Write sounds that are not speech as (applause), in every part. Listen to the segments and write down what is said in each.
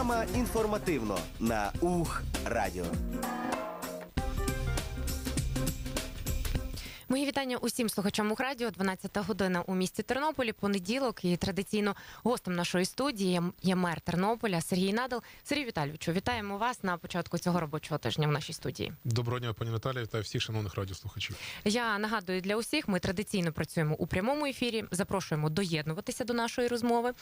Програма інформативно на Ух Радіо. Мої вітання усім слухачам Ухрадіо. 12 година у місті Тернополі. Понеділок і традиційно гостем нашої студії є мер Тернополя Сергій Надал. Сергій Віталійовичу, вітаємо вас на початку цього робочого тижня в нашій студії. Доброго дня, пані Наталія, вітаю всіх шановних радіослухачів. Я нагадую для усіх, ми традиційно працюємо у прямому ефірі. Запрошуємо доєднуватися до нашої розмови.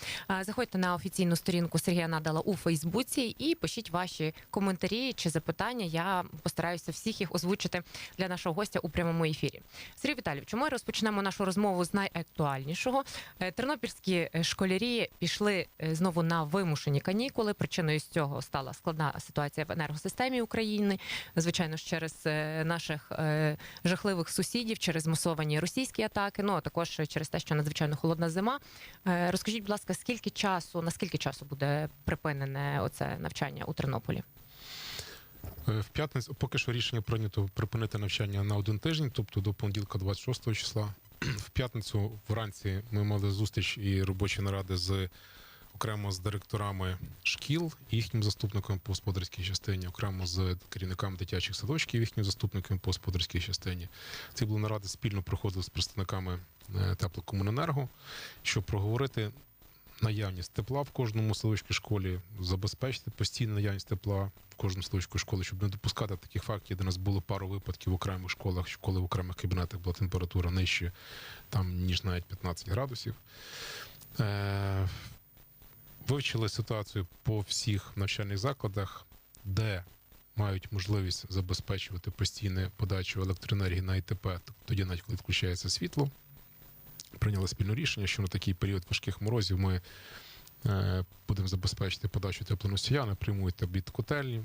Заходьте на офіційну сторінку Сергія Надала у Фейсбуці і пишіть ваші коментарі чи запитання. Я постараюся всіх їх озвучити для нашого гостя у прямому ефірі. Сергій Віталійович, ми розпочнемо нашу розмову з найактуальнішого. Е, Тернопільські е, школярі пішли е, знову на вимушені канікули. Причиною з цього стала складна ситуація в енергосистемі України. Звичайно ж, через наших жахливих сусідів, через масовані російські атаки. Ну а також через те, що надзвичайно холодна зима. Розкажіть, будь ласка, скільки часу, наскільки часу буде припинене оце навчання у Тернополі? Е, В п'ятницю поки що рішення прийнято припинити навчання на один тиждень, тобто до понеділка, 26 числа. (clears throat) В п'ятницю вранці ми мали зустріч і робочі наради з окремо з директорами шкіл і їхнім заступником по господарській частині, окремо з керівниками дитячих садочків, їхнім заступником по господарській частині. Ці були наради спільно проходили з представниками е, теплокомуненерго, щоб проговорити наявність тепла в кожному садочку школі, забезпечити постійну наявність тепла в кожному садочку школи, щоб не допускати таких фактів, де у нас було пару випадків в окремих школах, коли в окремих кабінетах була температура нижче, там ніж навіть 15 градусів. Е, вивчили ситуацію по всіх навчальних закладах, де мають можливість забезпечувати постійну подачу електроенергії на ІТП, тоді навіть коли відключається світло прийняли спільне рішення, що на такий період важких морозів ми е, будемо забезпечити подачу теплоносія, напрямують від котельні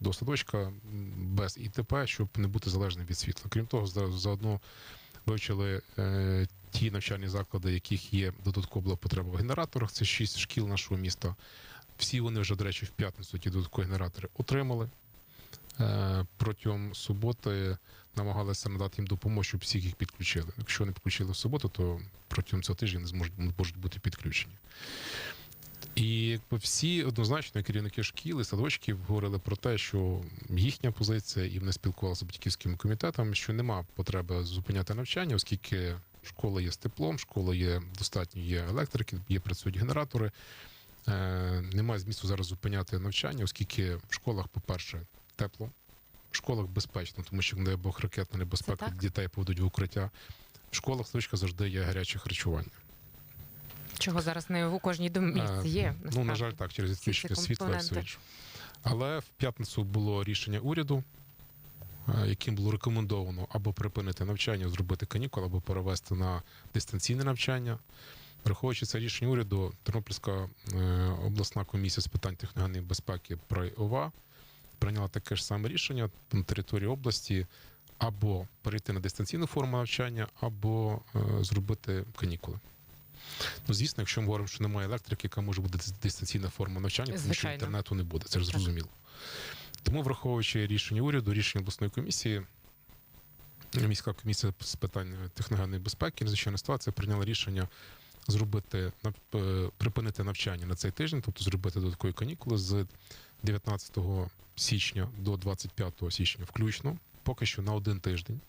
до садочка без ІТП, щоб не бути залежним від світла. Крім того, заодно вивчили е, ті навчальні заклади, яких є додаткова була потреба в генераторах. Це шість шкіл нашого міста. Всі вони вже, до речі, в п'ятницю ті додаткові генератори отримали. Е, Протягом суботи намагалися надати їм допомогу, щоб всіх їх підключили. Якщо не підключили в суботу, то протягом цього тижня не зможуть не можуть бути підключені. І якби всі однозначно керівники шкіл і садочків говорили про те, що їхня позиція, і вони спілкувалися з батьківським комітетом, що нема потреби зупиняти навчання, оскільки школа є з теплом, школа є достатньо, є електрики, є працюють генератори. Е, немає змісту зараз зупиняти навчання, оскільки в школах, по-перше, тепло, в школах безпечно, тому що, не дай Бог, ракетна небезпека дітей поведуть в укриття. В школах стрічка завжди є гаряче харчування. Чого зараз не у кожній домівці є? Ну, на жаль, так, через відключення світла і все інше. Але в п'ятницю було рішення уряду, е, яким було рекомендовано або припинити навчання, зробити канікули, або перевести на дистанційне навчання. Враховуючи це рішення уряду, Тернопільська е, обласна комісія з питань техногенної безпеки при ОВА прийняла таке ж саме рішення на території області або перейти на дистанційну форму навчання, або е, зробити канікули. Ну, звісно, якщо ми говоримо, що немає електрики, яка може бути дистанційна форма навчання, тому що інтернету не буде, це ж зрозуміло. Тому, враховуючи рішення уряду, рішення обласної комісії, міська комісія з питань техногенної безпеки надзвичайної ситуації прийняла рішення зробити е, припинити навчання на цей тиждень, тобто зробити додаткові канікули з 19 січня до 25 січня включно, поки що на один тиждень.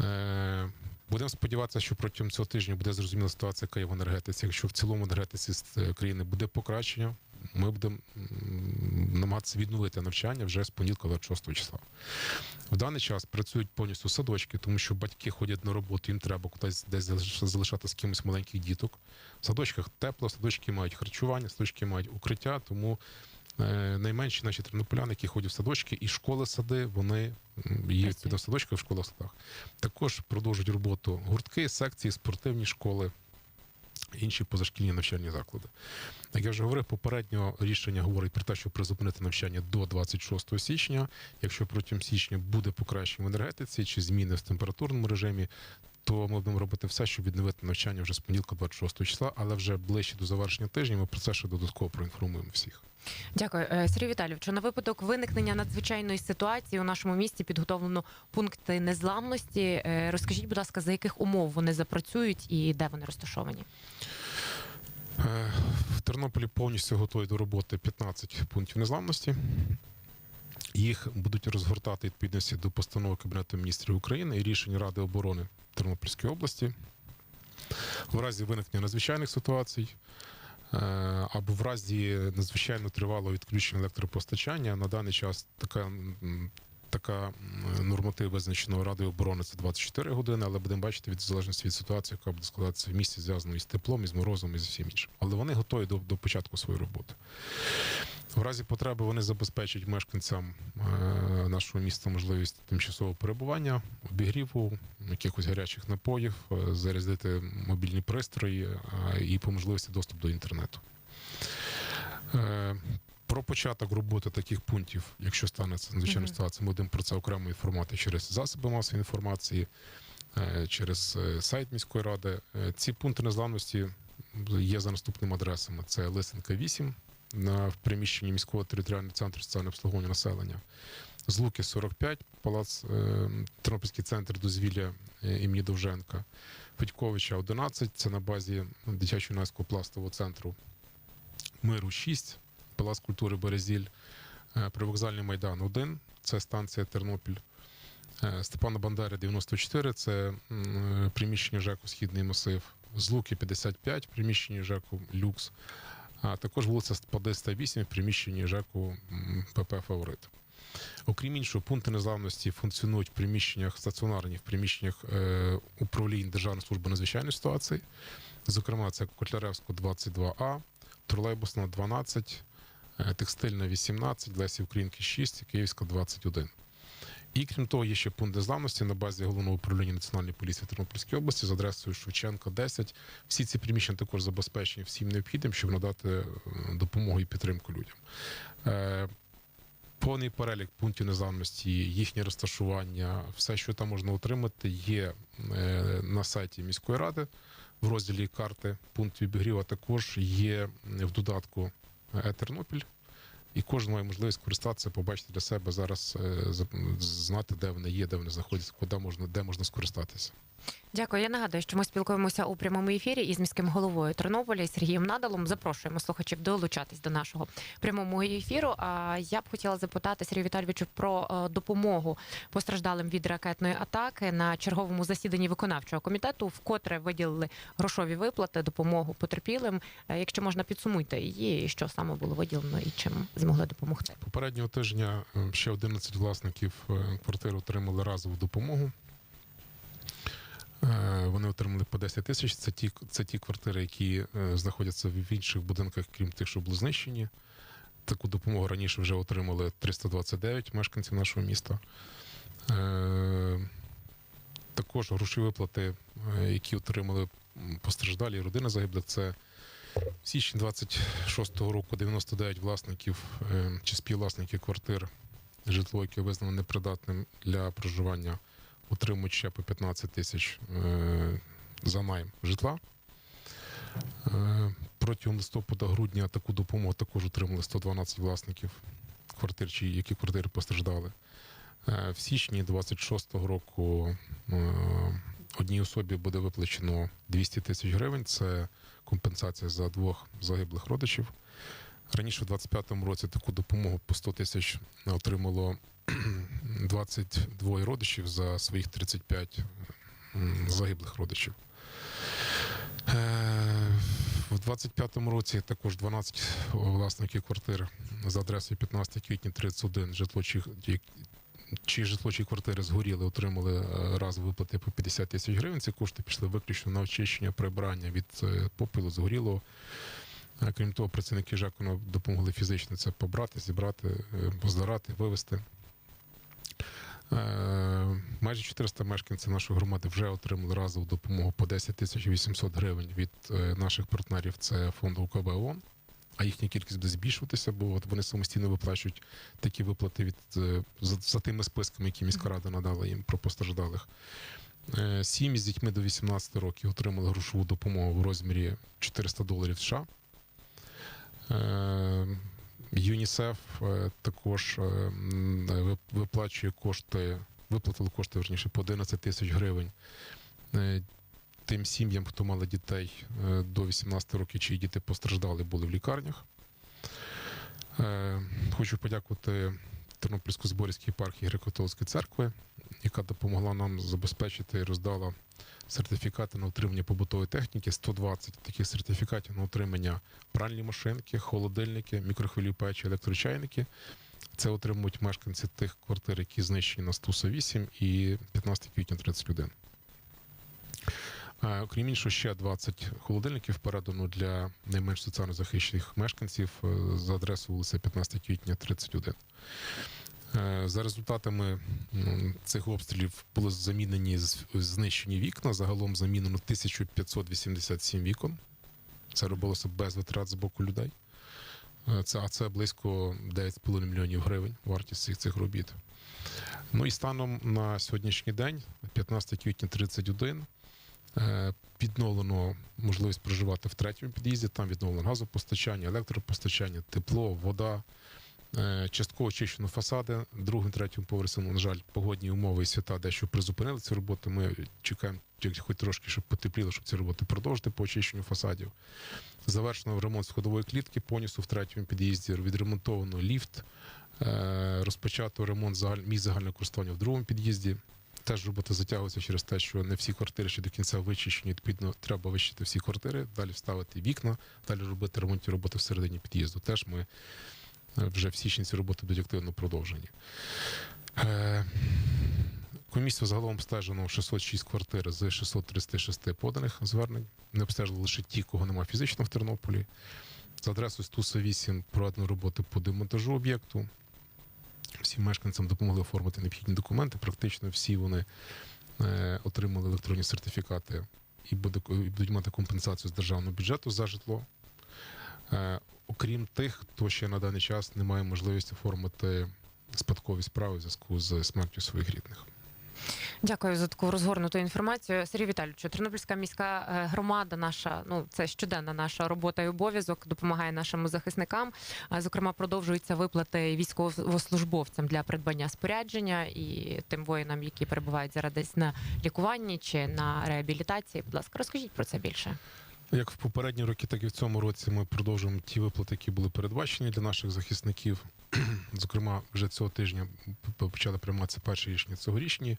Е, Будемо сподіватися, що протягом цього тижня буде зрозуміла ситуація, яка є в енергетиці. Якщо в цілому енергетиці е, країни буде покращення, ми будемо намагатися відновити навчання вже з понеділка 26 числа. В даний час працюють повністю садочки, тому що батьки ходять на роботу, їм треба кудись десь залишати з кимось маленьких діток. В садочках тепло, садочки мають харчування, садочки мають укриття, тому найменші наші тернополяни, які ходять в садочки, і школи сади, вони є в садочках, в школах садах. Також продовжують роботу гуртки, секції, спортивні школи. Інші позашкільні навчальні заклади. Як я вже говорив, попередньо рішення говорить про те, що призупинити навчання до 26 січня. Якщо протягом січня буде покращення в енергетиці чи зміни в температурному режимі, то ми будемо робити все, щоб відновити навчання вже з понеділка 26 числа, але вже ближче до завершення тижня ми про це ще додатково проінформуємо всіх. Дякую, Е, Сергій Віталійовичу. На випадок виникнення надзвичайної ситуації у нашому місті підготовлено пункти незламності. Е, Розкажіть, будь ласка, за яких умов вони запрацюють і де вони розташовані? Е, В Тернополі повністю готові до роботи 15 пунктів незламності. Їх будуть розгортати відповідності до постанови Кабінету міністрів України і рішень Ради оборони Тернопільської області. В разі виникнення надзвичайних ситуацій е, або в разі надзвичайно тривалого відключення електропостачання на даний час така, така норматив визначеного Радою оборони це 24 години, але будемо бачити від залежності від ситуації, яка буде складатися в місті, зв'язано із теплом, із морозом і з всім іншим. Але вони готові до, до початку своєї роботи. В разі потреби вони забезпечать мешканцям е, нашого міста можливість тимчасового перебування, обігріву, якихось гарячих напоїв, е, зарядити мобільні пристрої е, і по можливості доступ до інтернету. Про початок роботи таких пунктів, якщо станеться надзвичайна ситуація, ми будемо про це окремо інформувати через засоби масової інформації, е, через е, сайт міської ради. Е, Ці пункти незламності є за наступними адресами: це Лисенка 8 на в приміщенні міського територіального центру соціального обслуговування населення. Злуки 45, палац Тернопільський центр дозвілля імені Довженка, Федьковича 11, це на базі дитячо юнацького пластового центру. Миру 6, Палац культури Березіль, е, Привокзальний майдан 1, це станція Тернопіль. Е, Степана Бандери 94, це е, приміщення ЖЕКу Східний масив. Злуки 55, приміщення ЖЕКу Люкс. А також вулиця Спадиста 8 в приміщенні ЖЕКу ПП Фаворит. Окрім іншого, пункти незламності функціонують в приміщеннях стаціонарних, в приміщеннях управлінь Державної служби надзвичайної ситуації. Зокрема, це Котляревську 22А, Тролейбусна 12, е, Текстильна 18, Лесі Українки 6, Київська 21. І крім того, є ще пункт незламності на базі головного управління Національної поліції Тернопільської області з адресою Шевченка 10. Всі ці приміщення також забезпечені всім необхідним, щоб надати е, допомогу і підтримку людям. Е, Повний перелік пунктів незламності, їхнє розташування, все, що там можна отримати, є е, на сайті міської ради в розділі карти пунктів обігріву, а також є в додатку Е-Тернопіль. І кожен має можливість користатися, побачити для себе зараз, е, знати, де вони є, де вони знаходяться, куди можна, де можна скористатися. Дякую. Я нагадую, що ми спілкуємося у прямому ефірі із міським головою Тернополя Сергієм Надалом. Запрошуємо слухачів долучатись до нашого прямого ефіру. А я б хотіла запитати Сергію Віталійовичу про е, допомогу постраждалим від ракетної атаки на черговому засіданні виконавчого комітету, вкотре виділили грошові виплати, допомогу потерпілим. Е, Якщо можна підсумуйте її, що саме було виділено і чим змогли допомогти. Попереднього тижня е, ще 11 власників е, квартир отримали разову допомогу. Е, Вони отримали по 10 тисяч. Це ті, це ті квартири, які е, знаходяться в інших будинках, крім тих, що були знищені. Таку допомогу раніше вже отримали 329 мешканців нашого міста. Також грошові виплати, які отримали постраждалі родини загиблих, це в січні 26-го року 99 власників е, чи співвласників квартир житло, яке визнано непридатним для проживання, отримують ще по 15 тисяч е, за найм житла. Е, Протягом листопада-грудня таку допомогу також отримали 112 власників квартир, чи які квартири постраждали. В січні 26-го року одній особі буде виплачено 200 тисяч гривень. Це компенсація за двох загиблих родичів. Раніше, в 25-му році, таку допомогу по 100 тисяч отримало (clears throat) 22 родичів за своїх 35 загиблих родичів. Е, В 25-му році також 12 власників квартир за адресою 15 квітня 31 житло чи, чи житло чи квартири згоріли, отримали е, разові виплати по 50 тисяч гривень. Ці кошти пішли виключно на очищення прибирання від е, попелу згорілого. Крім того, працівники ЖЕКу нам допомогли фізично це побрати, зібрати, е, поздарати, вивезти. Майже 400 мешканців нашої громади вже отримали разову допомогу по 10 тисяч 800 гривень від наших партнерів. Це фонду УКБ ООН. А їхня кількість буде збільшуватися, бо от вони самостійно виплачують такі виплати від е, за, за тими списками, які міська рада надала їм про постраждалих. Е, Сім'ї з дітьми до 18 років отримали грошову допомогу в розмірі 400 доларів США. Е, ЮНІСЕФ також виплачує кошти, виплатили кошти верніше по 11 тисяч гривень тим сім'ям, хто мали дітей е, до 18 років, чиї діти постраждали, були в лікарнях. Е, Хочу подякувати Тернопільсько-Зборівській єпархії Греко-католицької церкви, яка допомогла нам забезпечити і роздала сертифікати на отримання побутової техніки. 120 таких сертифікатів на отримання пральні машинки, холодильники, мікрохвилі печі, електрочайники. Це отримують мешканці тих квартир, які знищені на Стуса 8 і 15 квітня 31. Е, Окрім іншого, ще 20 холодильників передано для найменш соціально захищених мешканців е, за адресою вулиця 15 квітня 31. Е, За результатами цих обстрілів були замінені знищені вікна. Загалом замінено 1587 вікон. Це робилося без витрат з боку людей. Е, Це, а це близько 9,5 мільйонів гривень вартість цих, цих робіт. Ну і станом на сьогоднішній день, 15 квітня 31, е, відновлено можливість проживати в третьому під'їзді. Там відновлено газопостачання, електропостачання, тепло, вода. Е, Частково очищено фасади. Другим, третьому поверсі, ну, на жаль, погодні умови і свята дещо призупинили ці роботи. Ми чекаємо, хоч трошки, щоб потепліло, щоб ці роботи продовжити по очищенню фасадів. Завершено ремонт сходової клітки повністю в третьому під'їзді. Відремонтовано ліфт, е, розпочато ремонт загаль- місць загального користування в другому під'їзді. Теж робота затягується через те, що не всі квартири ще до кінця вичищені. Відповідно, треба вичистити всі квартири, далі вставити вікна, далі робити ремонтні роботи всередині під'їзду. Теж ми е, вже в січні ці роботи будуть активно продовжені. Е, Комісію загалом обстежено 606 квартир з 636 поданих звернень. Не обстежили лише ті, кого немає фізично в Тернополі. За адресою Стуса 8 проведено роботи по демонтажу об'єкту. Всім мешканцям допомогли оформити необхідні документи. Практично всі вони е, отримали електронні сертифікати і будуть мати компенсацію з державного бюджету за житло. Е, окрім тих, хто ще на даний час не має можливості оформити спадкові справи в зв'язку з смертю своїх рідних. Дякую за таку розгорнуту інформацію. Сергій Віталійовичу, Тернопільська міська е, громада, наша ну це щоденна наша робота і обов'язок, допомагає нашим захисникам. Зокрема, продовжуються виплати військовослужбовцям для придбання спорядження і тим воїнам, які перебувають зараз десь на лікуванні чи на реабілітації. Будь ласка, розкажіть про це більше. Як в попередні роки, так і в цьому році ми продовжуємо ті виплати, які були передбачені для наших захисників. (clears throat) Зокрема, вже цього тижня почали прийматися перші рішення цьогорічні.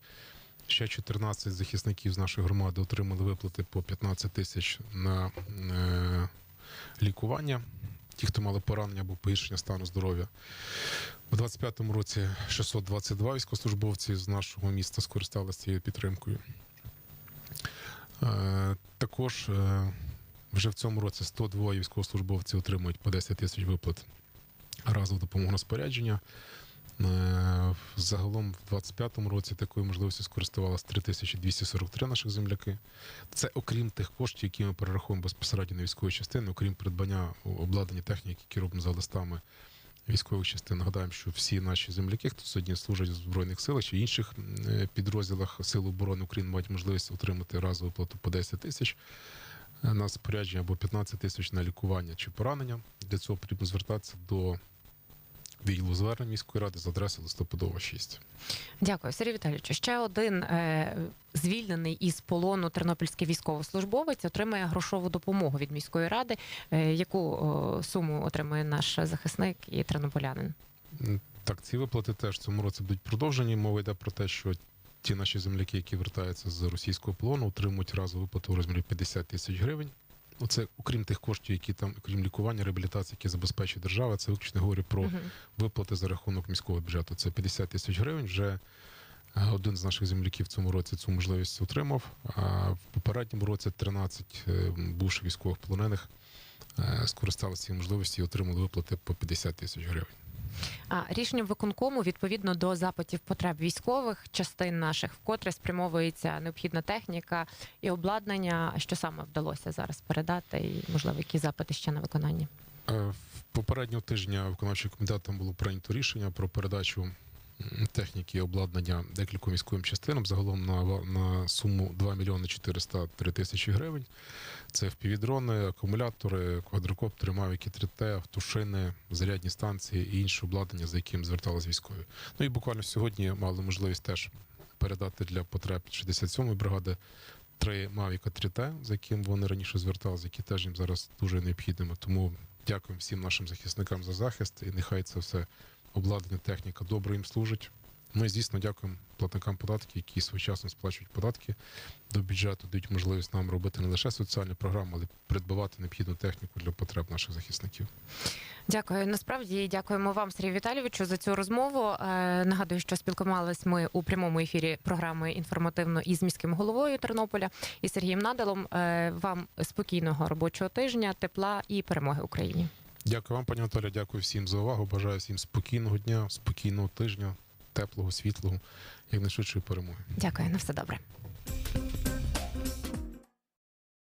Ще 14 захисників з нашої громади отримали виплати по 15 тисяч на е, лікування. Ті, хто мали поранення або погіршення стану здоров'я. У 25-му році 622 військовослужбовці з нашого міста скористалися цією підтримкою. Е, також е, вже в цьому році 102 військовослужбовці отримують по 10 тисяч виплат разово допомогу на спорядження. Е, Загалом в 25-му році такою можливістю скористувалося 3243 наших земляки. Це окрім тих коштів, які ми перераховуємо безпосередньо на військові частини, окрім придбання обладнання техніки, які робимо за листами військових частин. Нагадаємо, що всі наші земляки, хто сьогодні служать в Збройних силах чи інших е, підрозділах Сил оборони України, мають можливість отримати разову плату по 10 тисяч на спорядження або 15 тисяч на лікування чи поранення. Для цього потрібно звертатися до відділу звернень міської ради з адреси листопадова 6. Дякую, Сергій Віталійовичу. Ще один е, звільнений із полону тернопільський військовослужбовець отримає грошову допомогу від міської ради. Е, яку о, суму отримує наш захисник і тернополянин? Так, ці виплати теж цьому році будуть продовжені. Мова йде про те, що ті наші земляки, які вертаються з російського полону, отримують разову виплату у розмірі 50 тисяч гривень. Оце окрім тих коштів, які там, окрім лікування, реабілітації, які забезпечує держава, це виключно говорю про Мгм. виплати за рахунок міського бюджету. Це 50 тисяч гривень. Вже е, один з наших земляків в цьому році цю можливість отримав. А в попередньому році 13 е, бувших військових полонених е, скористалися цією можливістю і отримали виплати по 50 тисяч гривень. А рішенням виконкому відповідно до запитів потреб військових частин наших, вкотре спрямовується необхідна техніка і обладнання. Що саме вдалося зараз передати, і можливо, які запити ще на виконання? Е, попереднього тижня виконавчим комітетом було прийнято рішення про передачу техніки і обладнання декільком військовим частинам загалом на, на суму 2 мільйони 403 тисячі гривень. Це впівдрони, акумулятори, квадрокоптери, мавіки 3Т, автошини, зарядні станції і інше обладнання, за яким звертались військові. Ну і буквально сьогодні мали можливість теж передати для потреб 67-ї бригади три Mavic 3T, за яким вони раніше зверталися, які теж їм зараз дуже необхідними. Тому дякуємо всім нашим захисникам за захист, і нехай це все обладнання, техніка добре їм служить. Ми, звісно, дякуємо платникам податків, які своєчасно сплачують податки до бюджету, дають можливість нам робити не лише соціальні програми, але й придбавати необхідну техніку для потреб наших захисників. Дякую. Насправді дякуємо вам, Сергій Віталійовичу, за цю розмову. Е, Нагадую, що спілкувалися ми у прямому ефірі програми інформативно із міським головою Тернополя і Сергієм Надалом. Е, Вам спокійного робочого тижня, тепла і перемоги Україні. Дякую вам, пані Наталя. Дякую всім за увагу. Бажаю всім спокійного дня, спокійного тижня, теплого, світлого, якнайшвидшої перемоги. Дякую, на все добре.